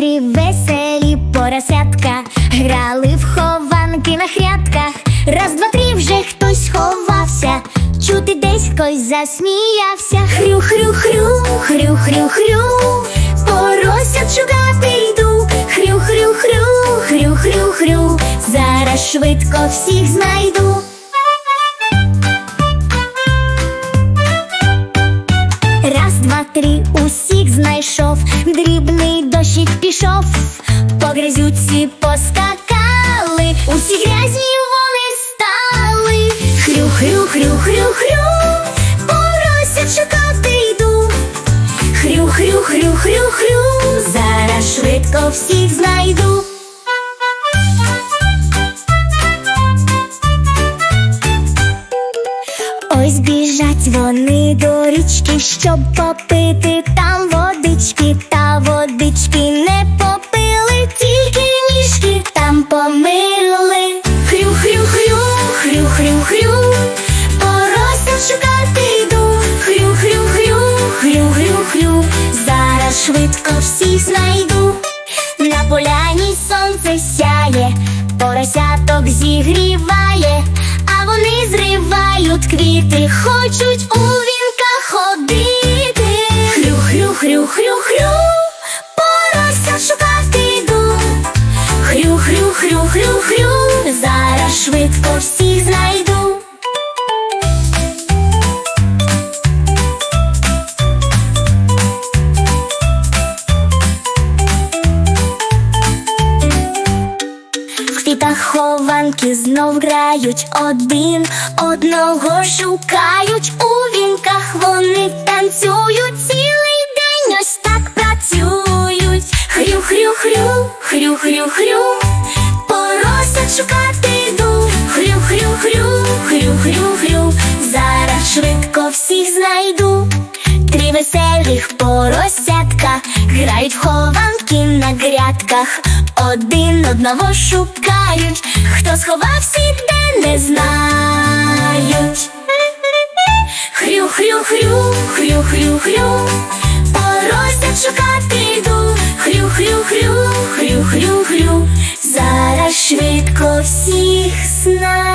Хитрі, веселі поросятка, грали в хованки на хрятках. Раз, два, три вже хтось ховався, чути десь хтось засміявся. Хрю-хрю-хрю, хрю-хрю-хрю, поросят шукати йду. Хрю-хрю-хрю, хрю-хрю-хрю, зараз швидко всіх знайду. Раз, два, три, усіх знайшов. По грязюці поскакали, усі грязні вони стали. Хрю, хрю, хрю, хрю, хрю, поросять шукати йду. Хрю, хрю, хрю, хрю, хрю, зараз швидко всіх знайду. Ось біжать вони до річки, щоб попити там водички, та водички не зараз швидко всіх знайду. На поляні сонце сяє, поросяток зігріває, а вони зривають квіти, хочуть у вінках ходити. Хрю, хрю, хрю, хрю, хрю, порося шукати йду. Хрю, хрю, хрю, хрю, хрю, зараз швидко всіх знайду. Квітах хованки знов грають, один одного шукають, у вінках вони танцюють, цілий день ось так працюють. Хрю, хрю, хрю, хрю, хрю, хрю, поросять шукати йду. Хрю, хрю, хрю, хрю, хрю, хрю, зараз швидко всіх знайду. Три веселих в Качки на грядках один одного шукають, хто сховався, де не знають. Хрю, хрю, хрю, хрю, хрю, хрю, поростять шукати йду. Хрю, хрю, хрю, хрю, хрю, хрю. Зараз швидко всіх сна.